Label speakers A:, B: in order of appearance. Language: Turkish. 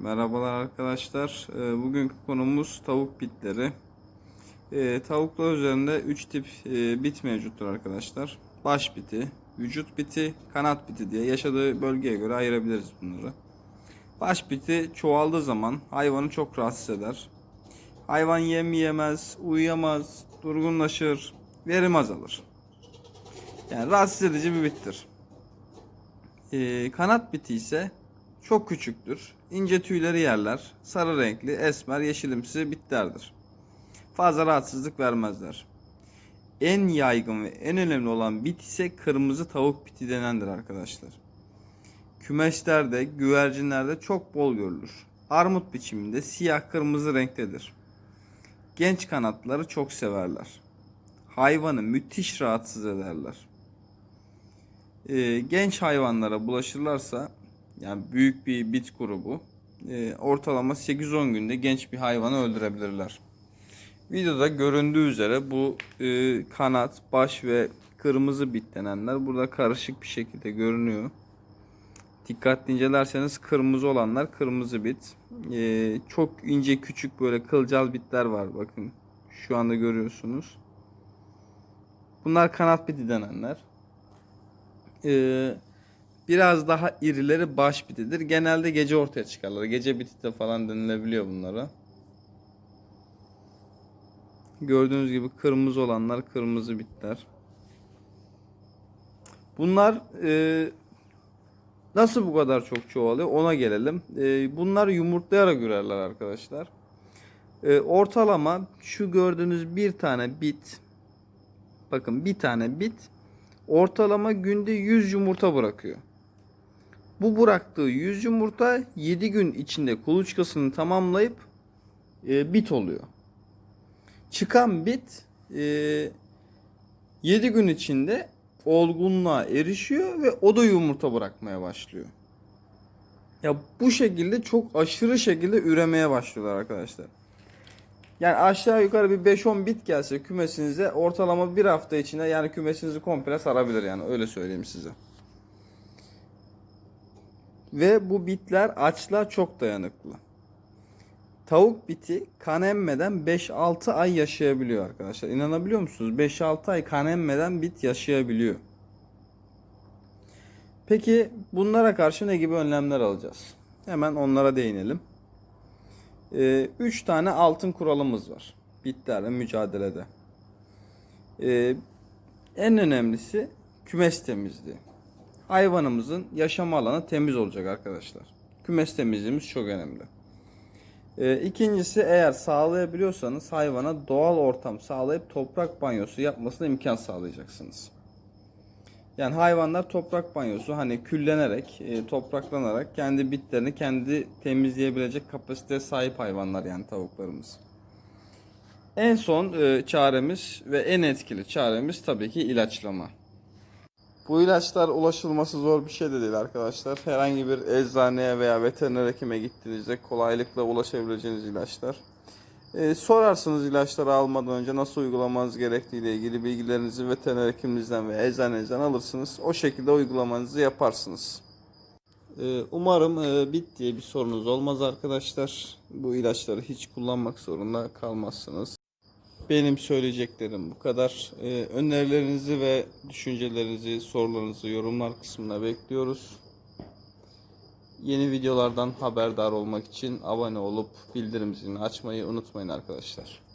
A: Merhabalar arkadaşlar. Ee, Bugünkü konumuz tavuk bitleri. Ee, Tavuklar üzerinde 3 tip e, bit mevcuttur arkadaşlar. Baş biti, vücut biti, kanat biti diye yaşadığı bölgeye göre ayırabiliriz bunları. Baş biti çoğaldığı zaman hayvanı çok rahatsız eder. Hayvan yem yemez, uyuyamaz, durgunlaşır, verim azalır. Yani rahatsız edici bir bittir. Ee, kanat biti ise çok küçüktür. İnce tüyleri yerler. Sarı renkli, esmer, yeşilimsi bitlerdir. Fazla rahatsızlık vermezler. En yaygın ve en önemli olan bit ise kırmızı tavuk biti denendir arkadaşlar. Kümeslerde, güvercinlerde çok bol görülür. Armut biçiminde siyah kırmızı renktedir. Genç kanatları çok severler. Hayvanı müthiş rahatsız ederler. Ee, genç hayvanlara bulaşırlarsa yani büyük bir bit grubu e, ortalama 8-10 günde genç bir hayvanı öldürebilirler. Videoda göründüğü üzere bu e, kanat, baş ve kırmızı bit denenler burada karışık bir şekilde görünüyor. Dikkatli incelerseniz kırmızı olanlar kırmızı bit. E, çok ince küçük böyle kılcal bitler var bakın. Şu anda görüyorsunuz. Bunlar kanat biti denenler. Ee, biraz daha irileri baş bitidir. Genelde gece ortaya çıkarlar. Gece biti de falan denilebiliyor bunlara. Gördüğünüz gibi kırmızı olanlar kırmızı bitler. Bunlar e, nasıl bu kadar çok çoğalıyor ona gelelim. E, bunlar yumurtlayarak ürerler arkadaşlar. E, ortalama şu gördüğünüz bir tane bit bakın bir tane bit ortalama günde 100 yumurta bırakıyor. Bu bıraktığı 100 yumurta 7 gün içinde kuluçkasını tamamlayıp e, bit oluyor. Çıkan bit e, 7 gün içinde olgunluğa erişiyor ve o da yumurta bırakmaya başlıyor. Ya bu şekilde çok aşırı şekilde üremeye başlıyorlar arkadaşlar. Yani aşağı yukarı bir 5-10 bit gelse kümesinize ortalama bir hafta içinde yani kümesinizi komple sarabilir yani öyle söyleyeyim size. Ve bu bitler açlığa çok dayanıklı. Tavuk biti kan emmeden 5-6 ay yaşayabiliyor arkadaşlar. İnanabiliyor musunuz? 5-6 ay kan emmeden bit yaşayabiliyor. Peki bunlara karşı ne gibi önlemler alacağız? Hemen onlara değinelim. 3 tane altın kuralımız var. Bitlerle mücadelede. Ee, en önemlisi kümes temizliği. Hayvanımızın yaşam alanı temiz olacak arkadaşlar. Kümes temizliğimiz çok önemli. Ee, ikincisi eğer sağlayabiliyorsanız hayvana doğal ortam sağlayıp toprak banyosu yapmasına imkan sağlayacaksınız. Yani hayvanlar toprak banyosu hani küllenerek, e, topraklanarak kendi bitlerini kendi temizleyebilecek kapasiteye sahip hayvanlar yani tavuklarımız. En son e, çaremiz ve en etkili çaremiz tabii ki ilaçlama. Bu ilaçlar ulaşılması zor bir şey de değil arkadaşlar. Herhangi bir eczaneye veya veteriner hekime gittiğinizde kolaylıkla ulaşabileceğiniz ilaçlar. Ee, sorarsınız ilaçları almadan önce nasıl uygulamanız gerektiği ile ilgili bilgilerinizi veteriner hekiminizden veya eczanenizden alırsınız. O şekilde uygulamanızı yaparsınız. Ee, umarım e, bit diye bir sorunuz olmaz arkadaşlar. Bu ilaçları hiç kullanmak zorunda kalmazsınız. Benim söyleyeceklerim bu kadar. Ee, önerilerinizi ve düşüncelerinizi, sorularınızı yorumlar kısmına bekliyoruz. Yeni videolardan haberdar olmak için abone olup bildirim zilini açmayı unutmayın arkadaşlar.